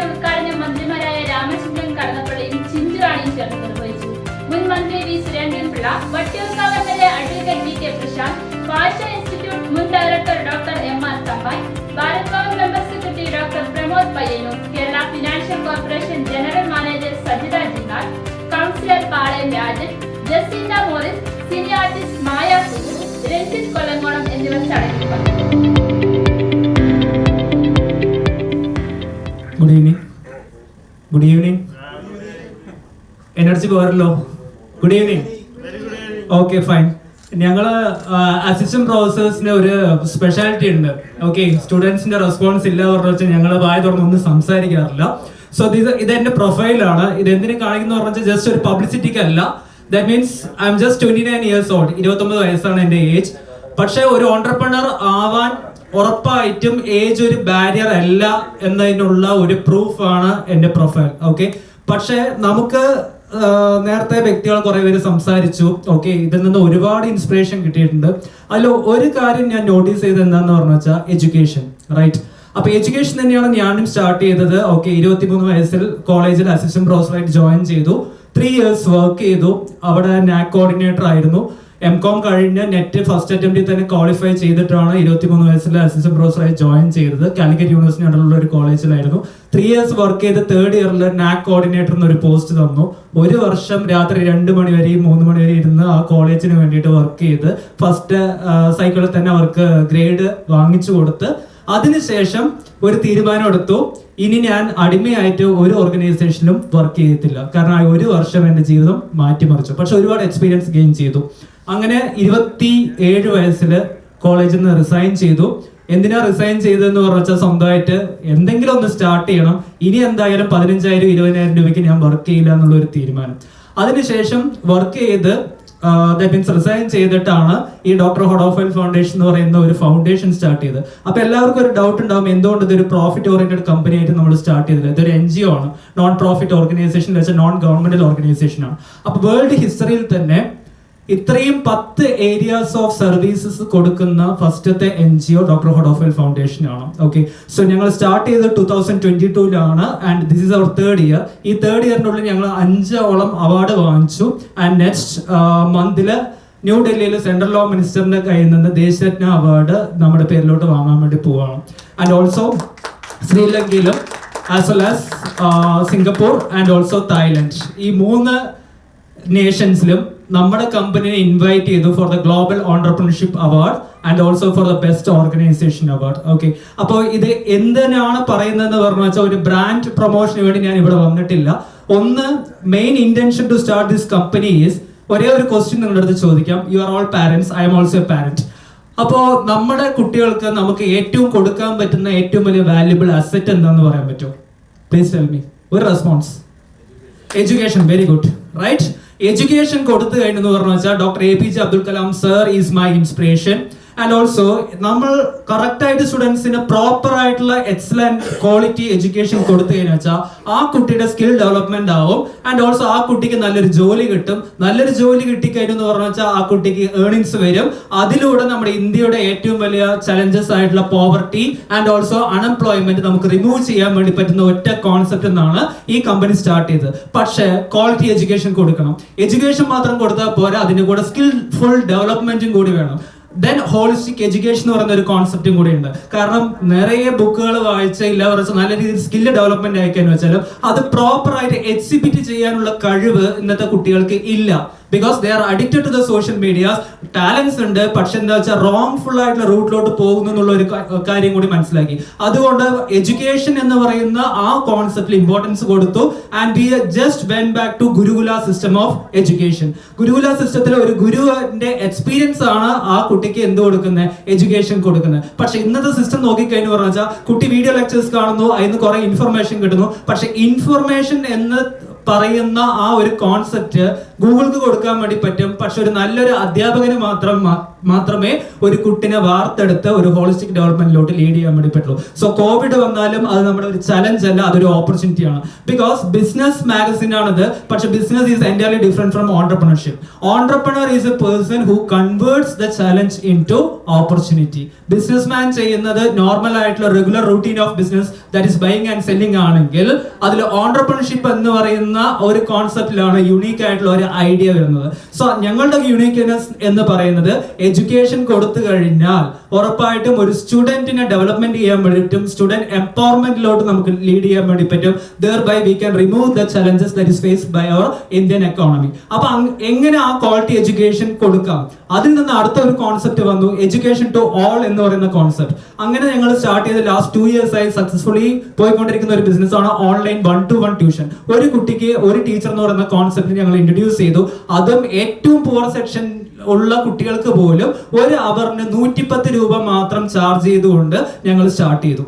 ചടങ്ങിന്റെ ഉദ്ഘാടനം മന്ത്രിമാരായ രാമചന്ദ്രൻ കടന്നപ്പള്ളിയും ചിഞ്ചുറാണിയും ചേർന്ന് നിർവഹിച്ചു മുൻ മന്ത്രി V. Surendran Vattiyoorkavu M. Advocate V. K. Prashanth Bhasha institute മുൻ director doctor M. R. Thampan Bharat Bhavan member secretary doctor Pramod Payyanur Kerala financial corporation general manager Sajitha ജിന്നാൾ councillor Palayam Rajan Jacintha Morris cine artist Maya Sugu Ranjith കൊല്ലങ്കോളം എന്നിവർ ചടങ്ങിൽ പോരല്ലോ good evening okay fine ഞങ്ങൾ assistant പ്രൊഫസേഴ്സിന് ഒരു speciality ഉണ്ട്. Okay സ്റ്റുഡൻസിന്റെ response ഇല്ല പറഞ്ഞു വെച്ചാൽ ഞങ്ങൾ വായ തുറന്ന് ഒന്നും സംസാരിക്കാറില്ല. സോ ഇത് ഇത് എന്റെ പ്രൊഫൈലാണ് ഇത് എന്തിനു കാണിക്കുന്ന പറഞ്ഞാൽ ജസ്റ്റ് ഒരു പബ്ലിസിറ്റിക്ക് അല്ല. That means I'm just twenty nine years old ഇരുപത്തൊമ്പത് വയസ്സാണ് എന്റെ ഏജ് പക്ഷെ ഒരു ഓണ്ടർപ്രണർ ആവാൻ ഉറപ്പായിട്ടും ഏജ് ഒരു ബാരിയർ അല്ല എന്നതിനുള്ള ഒരു പ്രൂഫാണ് എന്റെ പ്രൊഫൈൽ ഓക്കെ പക്ഷേ നമുക്ക് നേരത്തെ വ്യക്തികൾ കുറെ പേര് സംസാരിച്ചു. ഓക്കെ ഇതിൽ നിന്ന് ഒരുപാട് ഇൻസ്പിറേഷൻ കിട്ടിയിട്ടുണ്ട്. അതിൽ ഒരു കാര്യം ഞാൻ നോട്ടീസ് ചെയ്തത് എന്താന്ന് പറഞ്ഞു വെച്ചാൽ എഡ്യൂക്കേഷൻ റൈറ്റ് അപ്പൊ എഡ്യൂക്കേഷൻ തന്നെയാണ് ഞാനും സ്റ്റാർട്ട് ചെയ്തത്. ഓക്കെ ഇരുപത്തിമൂന്ന് വയസ്സിൽ കോളേജിൽ അസിസ്റ്റന്റ് പ്രൊഫസറായിട്ട് ജോയിൻ ചെയ്തു. ത്രീ ഇയേഴ്സ് വർക്ക് ചെയ്തു. അവിടെ നാക് കോർഡിനേറ്റർ ആയിരുന്നു. എം കോം കഴിഞ്ഞ് നെറ്റ് ഫസ്റ്റ് അറ്റംപ്റ്റിൽ തന്നെ ക്വാളിഫൈ ചെയ്തിട്ടാണ് ഇരുപത്തിമൂന്ന് വയസ്സിൽ അസിസ്റ്റന്റ് പ്രൊഫസറായി ജോയിൻ ചെയ്തത്. കാലിക്കറ്റ് യൂണിവേഴ്സിറ്റി അടുത്തുള്ള ഒരു കോളേജിലായിരുന്നു ത്രീ ഇയേഴ്സ് വർക്ക് ചെയ്ത് തേർഡ് ഇയറിൽ നാക് കോർഡിനേറ്റർ എന്നൊരു പോസ്റ്റ് തന്നു. ഒരു വർഷം രാത്രി രണ്ട് മണി വരെയും മൂന്ന് മണി വരെ ഇരുന്ന് ആ കോളേജിന് വേണ്ടിയിട്ട് വർക്ക് ചെയ്ത് ഫസ്റ്റ് സൈക്കിളിൽ തന്നെ അവർക്ക് ഗ്രേഡ് വാങ്ങിച്ചു കൊടുത്ത് അതിനുശേഷം ഒരു തീരുമാനം എടുത്തു. ഇനി ഞാൻ അടിമയായിട്ട് ഒരു ഓർഗനൈസേഷനിലും വർക്ക് ചെയ്യത്തില്ല. കാരണം ആ ഒരു വർഷം എന്റെ ജീവിതം മാറ്റിമറിച്ചു. പക്ഷെ ഒരുപാട് എക്സ്പീരിയൻസ് ഗെയിൻ ചെയ്തു. അങ്ങനെ ഇരുപത്തി ഏഴ് വയസ്സിൽ കോളേജിൽ നിന്ന് റിസൈൻ ചെയ്തു. എന്തിനാ റിസൈൻ ചെയ്തതെന്ന് പറഞ്ഞാൽ സ്വന്തമായിട്ട് എന്തെങ്കിലും ഒന്ന് സ്റ്റാർട്ട് ചെയ്യണം. ഇനി എന്തായാലും പതിനഞ്ചായിരം ഇരുപതിനായിരം രൂപയ്ക്ക് ഞാൻ വർക്ക് ചെയ്യില്ല എന്നുള്ള ഒരു തീരുമാനം. അതിനുശേഷം വർക്ക് ചെയ്ത് ദാറ്റ് മീൻസ് റിസൈൻ ചെയ്തിട്ടാണ് ഈ ഡോക്ടർ ഹൊഡോഫൈൽ ഫൗണ്ടേഷൻ എന്ന് പറയുന്ന ഒരു ഫൗണ്ടേഷൻ സ്റ്റാർട്ട് ചെയ്തത്. അപ്പൊ എല്ലാവർക്കും ഒരു ഡൗട്ട് ഉണ്ടാവും എന്തുകൊണ്ട് ഇതൊരു പ്രോഫിറ്റ് ഓറിയന്റഡ് കമ്പനി ആയിട്ട് നമ്മൾ സ്റ്റാർട്ട് ചെയ്തത് ഇതൊരു എൻ ജി ഒ ആണ്. നോൺ പ്രോഫിറ്റ് ഓർഗനൈസേഷൻ വെച്ചാൽ നോൺ ഗവൺമെന്റൽ ഓർഗനൈസേഷൻ ആണ്. അപ്പൊ വേൾഡ് ഹിസ്റ്ററിയിൽ തന്നെ ഇത്രയും പത്ത് ഏരിയാസ് ഓഫ് സർവീസസ് കൊടുക്കുന്ന ഫസ്റ്റത്തെ എൻ ജി ഒ ഡോക്ടർ ഹൊഡോഫൈൽ ഫൗണ്ടേഷൻ ആണ്. ഓക്കെ സോ ഞങ്ങൾ സ്റ്റാർട്ട് ചെയ്തത് two thousand twenty ടൂലാണ് and this is our third year ഈ തേർഡ് ഇയറിനുള്ളിൽ ഞങ്ങൾ അഞ്ചോളം അവാർഡ് വാങ്ങിച്ചു. ആൻഡ് നെക്സ്റ്റ് മന്തിൽ ന്യൂഡൽഹിയിൽ സെൻട്രൽ ലോ മിനിസ്റ്ററിന്റെ കയ്യിൽ നിന്ന് ദേശരത്ന അവാർഡ് നമ്മുടെ പേരിലോട്ട് വാങ്ങാൻ വേണ്ടി പോവാണ്. And also ശ്രീലങ്കയിലും as well as Singapore and also Thailand. ഈ മൂന്ന് നേഷൻസിലും നമ്മുടെ കമ്പനിയെ ഇൻവൈറ്റ് ചെയ്തു for the global entrepreneurship award and also for the best organisation award okay അപ്പോൾ ഇത് എന്തിനാണ് പറയുന്നതെന്ന് പറഞ്ഞു വെച്ചാൽ ഒരു ബ്രാൻഡ് പ്രൊമോഷന് വേണ്ടി ഞാൻ ഇവിടെ വന്നിട്ടില്ല. ഒന്ന് main intention to start this company is ഒരേ ഒരു ക്വസ്റ്റ്യൻ നിങ്ങളുടെ അടുത്ത് ചോദിക്കാം. You are all parents I'm also a parent അപ്പോ നമ്മുടെ കുട്ടികൾക്ക് നമുക്ക് ഏറ്റവും കൊടുക്കാൻ പറ്റുന്ന ഏറ്റവും വലിയ വാല്യുബിൾ അസറ്റ് എന്താന്ന് പറയാൻ പറ്റുമോ പ്ലീസ് ടെൽ മീ ഒരു response education very good right education കൊടുത്തു കഴിഞ്ഞെന്ന് പറഞ്ഞു വെച്ചാൽ doctor A P J Abdul Kalam sir is my inspiration and also നമ്മൾ കറക്റ്റ് ആയിട്ട് സ്റ്റുഡൻസിന് പ്രോപ്പർ ആയിട്ടുള്ള എക്സലന്റ് ക്വാളിറ്റി എഡ്യൂക്കേഷൻ കൊടുത്തു കഴിഞ്ഞാൽ വെച്ചാൽ ആ കുട്ടിയുടെ സ്കിൽ ഡെവലപ്മെന്റ് ആവും. ആൻഡ് ഓൾസോ ആ കുട്ടിക്ക് നല്ലൊരു ജോലി കിട്ടും. നല്ലൊരു ജോലി കിട്ടിക്കഴിഞ്ഞെന്ന് പറഞ്ഞു വെച്ചാൽ ആ കുട്ടിക്ക് ഏർണിങ്സ് വരും. അതിലൂടെ നമ്മുടെ ഇന്ത്യയുടെ ഏറ്റവും വലിയ ചലഞ്ചസ് ആയിട്ടുള്ള പോവർട്ടി ആൻഡ് ഓൾസോ അൺഎംപ്ലോയ്മെന്റ് നമുക്ക് റിമൂവ് ചെയ്യാൻ വേണ്ടി പറ്റുന്ന ഒറ്റ കോൺസെപ്റ്റ് എന്നാണ് ഈ കമ്പനി സ്റ്റാർട്ട് ചെയ്തത്. പക്ഷേ ക്വാളിറ്റി എഡ്യൂക്കേഷൻ കൊടുക്കണം. എഡ്യൂക്കേഷൻ മാത്രം കൊടുത്താൽ പോരാ അതിന്റെ കൂടെ സ്കിൽ ഫുൾ ഡെവലപ്മെന്റും കൂടി വേണം. ദെൻ ഹോളിസ്റ്റിക് എഡ്യൂക്കേഷൻ എന്ന് പറയുന്ന ഒരു കോൺസെപ്റ്റും കൂടി ഉണ്ട് കാരണം നിറയെ ബുക്കുകൾ വായിച്ച ഇല്ല കുറച്ച് നല്ല രീതിയിൽ സ്കില്ല് ഡെവലപ്മെന്റ് ആയിക്കാന്ന് വെച്ചാലും അത് പ്രോപ്പറായിട്ട് എക്സിബിറ്റ് ചെയ്യാനുള്ള കഴിവ് ഇന്നത്തെ കുട്ടികൾക്ക് ഇല്ല. Because they are addicted to the social medias talents ഉണ്ട് പക്ഷെ എന്താ വെച്ചാൽ റോങ് ഫുൾ ആയിട്ടുള്ള റൂട്ടിലോട്ട് പോകുന്നു എന്നുള്ള ഒരു കാര്യം കൂടി മനസ്സിലാക്കി. അതുകൊണ്ട് എഡ്യൂക്കേഷൻ എന്ന് പറയുന്ന ആ കോൺസെപ്റ്റിൽ ഇമ്പോർട്ടൻസ് കൊടുത്തു and we just went back to gurukula system of education gurukula സിസ്റ്റത്തിൽ ഒരു ഗുരുവിന്റെ എക്സ്പീരിയൻസ് ആണ് ആ കുട്ടിക്ക് എന്ത് കൊടുക്കുന്നത് എഡ്യൂക്കേഷൻ കൊടുക്കുന്നത് പക്ഷെ ഇന്നത്തെ സിസ്റ്റം നോക്കിക്കഴിഞ്ഞു പറഞ്ഞാൽ കുട്ടി വീഡിയോ ലെക്ചേഴ്സ് കാണുന്നു അതിന് കുറെ ഇൻഫർമേഷൻ കിട്ടുന്നു. പക്ഷെ ഇൻഫർമേഷൻ എന്ന് പറയുന്ന ആ ഒരു കോൺസെപ്റ്റ് ഗൂഗിൾക്ക് കൊടുക്കാൻ വേണ്ടി പറ്റും. പക്ഷെ ഒരു നല്ലൊരു അധ്യാപകന് മാത്രം മാത്രമേ ഒരു കുട്ടിനെ വാർത്തെടുത്ത് ഒരു ഹോളിസ്റ്റിക് ഡെവലപ്മെന്റിലോട്ട് ലീഡ് ചെയ്യാൻ വേണ്ടി പറ്റുള്ളൂ. സോ കോവിഡ് വന്നാലും അത് നമ്മുടെ ഒരു ചലഞ്ച് അല്ല അതൊരു ഓപ്പർച്യൂണിറ്റി ആണ്. ബിക്കോസ് ബിസിനസ് മാഗസിൻ ആണത് പക്ഷെ business is entirely different from entrepreneurship entrepreneur is a person who converts the challenge into opportunity business man ചെയ്യുന്നത് നോർമൽ ആയിട്ടുള്ള regular routine of business that is buying and selling ആണെങ്കിൽ അതിൽ entrepreneurship എന്ന് പറയുന്ന ഒരു കോൺസെപ്റ്റിലാണ് unique ആയിട്ടുള്ള ഒരു ഐഡിയ വരുന്നത്. സോ ഞങ്ങളുടെ യുണീക്ക്നെസ് എന്ന് പറയുന്നത് എഡ്യൂക്കേഷൻ കൊടുത്തു കഴിഞ്ഞാൽ ഉറപ്പായിട്ടും ഒരു സ്റ്റുഡന്റിനെ ഡെവലപ്മെന്റ് ചെയ്യാൻ വേണ്ടി പറ്റും സ്റ്റുഡന്റ് എംപവർമെന്റിലോട്ട് നമുക്ക് ലീഡ് ചെയ്യാൻ വേണ്ടി പറ്റും. Thereby we can remove the challenges that is faced by our Indian economy അപ്പൊ എങ്ങനെ ആ ക്വാളിറ്റി എഡ്യൂക്കേഷൻ കൊടുക്കാം? അതിൽ നിന്ന് അടുത്ത ഒരു കോൺസെപ്റ്റ് വന്നു എഡ്യൂക്കേഷൻ ടു ഓൾ എന്ന് പറയുന്ന കോൺസെപ്റ്റ് അങ്ങനെ ഞങ്ങൾ സ്റ്റാർട്ട് ചെയ്ത ലാസ്റ്റ് ടു ഇയേഴ്സ് ആയി സക്സസ്ഫുള്ളി പോയിക്കൊണ്ടിരിക്കുന്ന ഒരു ബിസിനസ് ആണ് online one to one tuition ഒരു കുട്ടിക്ക് ഒരു ടീച്ചർ എന്ന് പറയുന്ന കോൺസെപ്റ്റ് ഞങ്ങൾ ഇൻട്രൊഡ്യൂസ് ചെയ്തു. അതും ഏറ്റവും പുവർ സെക്ഷൻ ഉള്ള കുട്ടികൾക്ക് പോലും ഒരു അവറിന് നൂറ്റിപ്പത്ത് രൂപ മാത്രം ചാർജ് ചെയ്തുകൊണ്ട് ഞങ്ങൾ സ്റ്റാർട്ട് ചെയ്തു.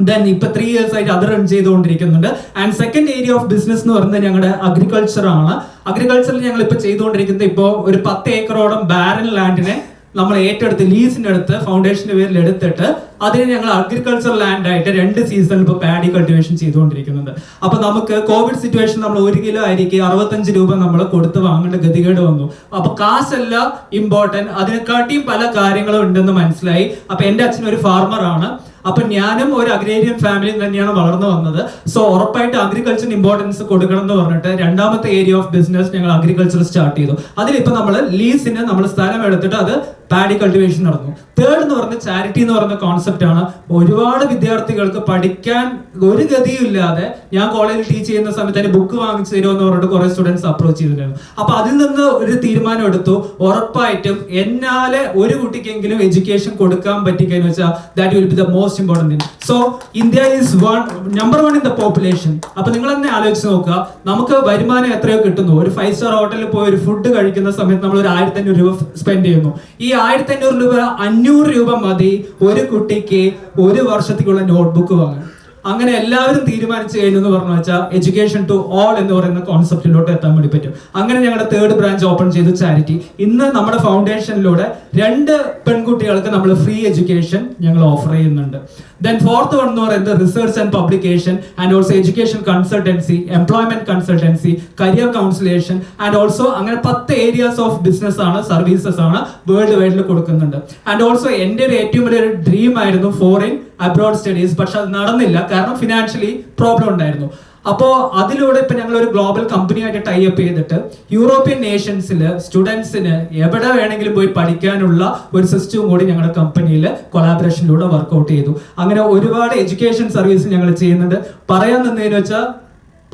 ദെൻ ഇപ്പൊ ത്രീ ഇയേഴ്സ് ആയിട്ട് അത് run ചെയ്തുകൊണ്ടിരിക്കുന്നുണ്ട്. And second area of business എന്ന് പറയുന്നത് ഞങ്ങളുടെ അഗ്രികൾച്ചർ ആണ്. അഗ്രികൾച്ചറിൽ ഞങ്ങൾ ഇപ്പൊ ചെയ്തുകൊണ്ടിരിക്കുന്നത് ഇപ്പോ ഒരു പത്ത് ഏക്കറോളം ബാരൻ ലാൻഡിനെ നമ്മൾ ഏറ്റെടുത്ത് ലീസിന്റെ അടുത്ത് ഫൗണ്ടേഷന്റെ പേരിൽ എടുത്തിട്ട് അതിന് ഞങ്ങൾ അഗ്രികൾച്ചർ ലാൻഡ് ആയിട്ട് രണ്ട് സീസൺ ഇപ്പോൾ പാഡി കൾട്ടിവേഷൻ ചെയ്തുകൊണ്ടിരിക്കുന്നുണ്ട്. അപ്പൊ നമുക്ക് കോവിഡ് സിറ്റുവേഷൻ നമ്മൾ ഒരു കിലോ അരിക്ക് അറുപത്തഞ്ച് രൂപ നമ്മൾ കൊടുത്ത് വാങ്ങേണ്ട ഗതികേട് വന്നു. അപ്പൊ കാശല്ല ഇമ്പോർട്ടന്റ് അതിനെക്കാട്ടിയും പല കാര്യങ്ങളും ഉണ്ടെന്ന് മനസ്സിലായി. അപ്പൊ എന്റെ അച്ഛൻ ഒരു ഫാർമർ ആണ്. അപ്പൊ ഞാനും ഒരു അഗ്രേരിയൻ ഫാമിലിയിൽ തന്നെയാണ് വളർന്നു വന്നത്. സോ ഉറപ്പായിട്ട് അഗ്രികൾച്ചറിന് ഇമ്പോർട്ടൻസ് കൊടുക്കണം എന്ന് പറഞ്ഞിട്ട് രണ്ടാമത്തെ ഏരിയ ഓഫ് ബിസിനസ് ഞങ്ങൾ അഗ്രികൾച്ചർ സ്റ്റാർട്ട് ചെയ്തു. അതിലിപ്പോൾ നമ്മൾ ലീസിന് നമ്മൾ സ്ഥലം എടുത്തിട്ട് അത് പാഡി കൾട്ടിവേഷൻ നടന്നു. തേർഡ് എന്ന് പറഞ്ഞ ചാരിറ്റി എന്ന് പറഞ്ഞ കോൺസെപ്റ്റ് ആണ്. ഒരുപാട് വിദ്യാർത്ഥികൾക്ക് പഠിക്കാൻ ഒരു ഗതിയും ഇല്ലാതെ ഞാൻ കോളേജിൽ ടീച്ച് ചെയ്യുന്ന സമയത്ത് തന്നെ ബുക്ക് വാങ്ങിച്ചു തരുമോ എന്ന് പറഞ്ഞിട്ട് കുറെ സ്റ്റുഡൻസ് അപ്രോച്ച് ചെയ്തിട്ടുണ്ടായിരുന്നു. അപ്പൊ അതിൽ നിന്ന് ഒരു തീരുമാനം എടുത്തു. ഉറപ്പായിട്ടും എന്നാലെ ഒരു കുട്ടിക്കെങ്കിലും എഡ്യൂക്കേഷൻ കൊടുക്കാൻ പറ്റിക്കഴിഞ്ഞു വെച്ചാൽ that will be the most important thing so India is one number one in the population അപ്പൊ നിങ്ങൾ തന്നെ ആലോചിച്ച് നോക്കുക. നമുക്ക് വരുമാനം എത്രയോ കിട്ടുന്നു. ഒരു ഫൈവ് സ്റ്റാർ ഹോട്ടലിൽ പോയി ഒരു ഫുഡ് കഴിക്കുന്ന സമയത്ത് നമ്മൾ ഒരു ആയിരത്തി അഞ്ഞൂറ് രൂപ സ്പെൻഡ് ചെയ്യുന്നു. ഈ ആയിരത്തി അഞ്ഞൂറ് രൂപ അഞ്ഞൂറ് രൂപ മതി ഒരു കുട്ടിക്ക് ഒരു വർഷത്തേക്കുള്ള നോട്ട്ബുക്ക് വാങ്ങാൻ. അങ്ങനെ എല്ലാവരും തീരുമാനിച്ചു കഴിഞ്ഞു എന്ന് പറഞ്ഞു വെച്ചാൽ എഡ്യൂക്കേഷൻ ടു ഓൾ എന്ന് പറയുന്ന കോൺസെപ്റ്റിലോട്ട് എത്താൻ വേണ്ടി പറ്റും. അങ്ങനെ ഞങ്ങളുടെ തേർഡ് ബ്രാഞ്ച് ഓപ്പൺ ചെയ്തു ചാരിറ്റി ഇന്ന് നമ്മുടെ ഫൗണ്ടേഷനിലൂടെ രണ്ട് പെൺകുട്ടികൾക്ക് നമ്മൾ ഫ്രീ എഡ്യൂക്കേഷൻ ഞങ്ങൾ ഓഫർ ചെയ്യുന്നുണ്ട്. ദെൻ ഫോർത്ത് വൺ എന്ന് പറയുന്നത് research and publication and also education consultancy employment consultancy career counsellation and also അങ്ങനെ പത്ത് ഏരിയാസ് ഓഫ് ബിസിനസ് ആണ് സർവീസസ് ആണ് വേൾഡ് വൈഡിൽ കൊടുക്കുന്നുണ്ട്. ആൻഡ് ഓൾസോ എന്റെ ഒരു ഏറ്റവും വലിയൊരു ഡ്രീം ആയിരുന്നു ഫോറിൻ അബ്രോഡ് സ്റ്റഡീസ് പക്ഷെ അത് നടന്നില്ല. കാരണം ഫിനാൻഷ്യലി പ്രോബ്ലം ഉണ്ടായിരുന്നു. അപ്പോ അതിലൂടെ ഇപ്പൊ ഞങ്ങൾ ഒരു ഗ്ലോബൽ കമ്പനിയായിട്ട് ടൈ അപ്പ് ചെയ്തിട്ട് യൂറോപ്യൻ നേഷൻസിൽ സ്റ്റുഡൻസിന് എവിടെ വേണമെങ്കിലും പോയി പഠിക്കാനുള്ള ഒരു സിസ്റ്റവും കൂടി ഞങ്ങളുടെ കമ്പനിയിൽ കൊളാബറേഷനിലൂടെ വർക്ക്ഔട്ട് ചെയ്തു. അങ്ങനെ ഒരുപാട് എഡ്യൂക്കേഷൻ സർവീസ് ഞങ്ങൾ ചെയ്യുന്നുണ്ട്. പറയാൻ നിന്നതെന്ന് വെച്ചാൽ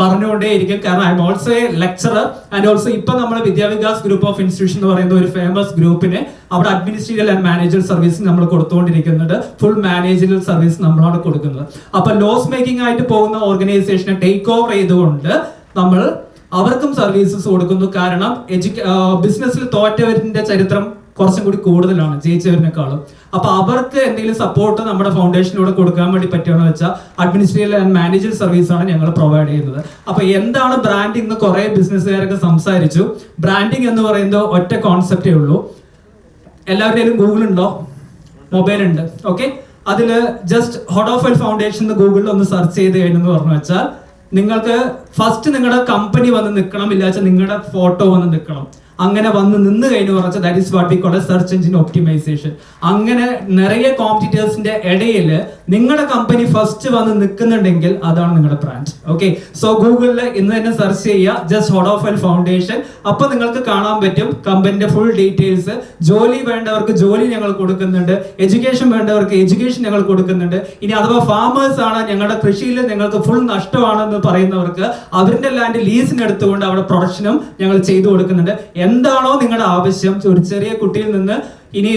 പറഞ്ഞുകൊണ്ടേയിരിക്കും. കാരണം I'm also a lecturer and also ഇപ്പൊ നമ്മൾ വിദ്യാവികാസ് ഗ്രൂപ്പ് ഓഫ് ഇൻസ്റ്റിറ്റ്യൂഷൻ എന്ന് പറയുന്ന ഒരു ഫേമസ് ഗ്രൂപ്പിന് അവിടെ അഡ്മിനിസ്ട്രേറ്റീവ് ആൻഡ് മാനേജർ സർവീസ് നമ്മൾ കൊടുത്തുകൊണ്ടിരിക്കുന്നുണ്ട്. ഫുൾ മാനേജറൽ സർവീസ് നമ്മളാണ് കൊടുക്കുന്നത്. അപ്പൊ ലോസ് മേക്കിംഗ് ആയിട്ട് പോകുന്ന ഓർഗനൈസേഷനെ ടേക്ക് ഓവർ ചെയ്തുകൊണ്ട് നമ്മൾ അവർക്കും സർവീസസ് കൊടുക്കുന്നു. കാരണം ബിസിനസ്സിൽ തോറ്റവരിന്റെ ചരിത്രം കുറച്ചും കൂടി കൂടുതലാണ് ജയിച്ചവരിനേക്കാളും. അപ്പൊ അവർക്ക് എന്തെങ്കിലും സപ്പോർട്ട് നമ്മുടെ ഫൗണ്ടേഷനിലൂടെ കൊടുക്കാൻ വേണ്ടി പറ്റുമെന്ന് വെച്ചാൽ അഡ്മിനിസ്ട്രേറ്റീവ് ആൻഡ് മാനേജർ സർവീസ് ആണ് ഞങ്ങൾ പ്രൊവൈഡ് ചെയ്യുന്നത്. അപ്പൊ എന്താണ് ബ്രാൻഡിംഗ് കുറെ ബിസിനസ്സുകാരൊക്കെ സംസാരിച്ചു. ബ്രാൻഡിംഗ് എന്ന് പറയുന്നത് ഒറ്റ കോൺസെപ്റ്റേ ഉള്ളൂ. എല്ലാവരുടെയും ഗൂഗിൾ ഉണ്ടോ? മൊബൈൽ ഉണ്ട്. ഓക്കെ അതിൽ just hot of L foundation ഗൂഗിളിൽ ഒന്ന് സെർച്ച് ചെയ്ത് കഴിഞ്ഞെന്ന് പറഞ്ഞു വെച്ചാൽ നിങ്ങൾക്ക് ഫസ്റ്റ് നിങ്ങളുടെ കമ്പനി വന്ന് നിൽക്കണം ഇല്ലാച്ച നിങ്ങളുടെ ഫോട്ടോ വന്ന് നിൽക്കണം അങ്ങനെ വന്ന് നിന്ന് കഴിഞ്ഞു പറഞ്ഞാൽ that is what we call search engine optimisation അങ്ങനെ നിറയെ കോമ്പറ്റീറ്റേഴ്സിന്റെ ഇടയിൽ നിങ്ങളുടെ കമ്പനി ഫസ്റ്റ് വന്ന് നിൽക്കുന്നുണ്ടെങ്കിൽ അതാണ് നിങ്ങളുടെ ബ്രാൻഡ് ഓക്കെ സോ ഗൂഗിളിൽ ഇന്ന് തന്നെ സെർച്ച് ചെയ്യുക. Just hod of L foundation അപ്പൊ നിങ്ങൾക്ക് കാണാൻ പറ്റും കമ്പനിന്റെ ഫുൾ ഡീറ്റെയിൽസ് ജോലി വേണ്ടവർക്ക് ജോലി ഞങ്ങൾ കൊടുക്കുന്നുണ്ട്. എഡ്യൂക്കേഷൻ വേണ്ടവർക്ക് എഡ്യൂക്കേഷൻ ഞങ്ങൾ കൊടുക്കുന്നുണ്ട്. ഇനി അഥവാ ഫാമേഴ്സ് ആണ് ഞങ്ങളുടെ കൃഷിയിൽ നിങ്ങൾക്ക് ഫുൾ നഷ്ടമാണെന്ന് പറയുന്നവർക്ക് അവരുടെ ലാൻഡ് ലീസിന് എടുത്തുകൊണ്ട് അവിടെ പ്രൊഡക്ഷനും ഞങ്ങൾ ചെയ്തു കൊടുക്കുന്നുണ്ട്. എന്താണോ നിങ്ങളുടെ ആവശ്യം. ഒരു ചെറിയ കുട്ടിയിൽ നിന്ന് ഇനി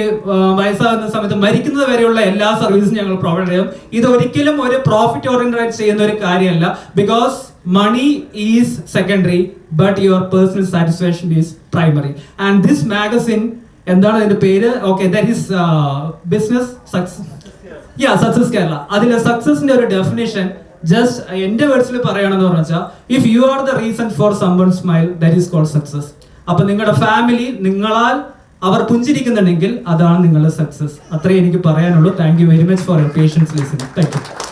വയസ്സാകുന്ന സമയത്ത് മരിക്കുന്നത് വരെയുള്ള എല്ലാ സർവീസും ഞങ്ങൾ പ്രൊവൈഡ് ചെയ്യും. ഇത് ഒരിക്കലും ഒരു പ്രോഫിറ്റ് ഓറിയന്റഡ് ചെയ്യുന്ന ഒരു കാര്യമല്ല. Because money is secondary but your personal satisfaction is primary and this magazine എന്താണ് അതിന്റെ പേര്? Okay that is business success yeah success Kerala അതിലെ സക്സസിന്റെ ഒരു ഡെഫിനേഷൻ ജസ്റ്റ് എന്റെ വേർഡ്സിൽ പറയുകയാണെന്ന് പറഞ്ഞാൽ if you are the reason for someone smile that is called success അപ്പൊ നിങ്ങളുടെ ഫാമിലി നിങ്ങളാൽ അവർ പുഞ്ചിരിക്കുന്നുണ്ടെങ്കിൽ അതാണ് നിങ്ങളുടെ സക്സസ് അത്രേ എനിക്ക് പറയാനുള്ളൂ. Thank you very much for your patience listening thank you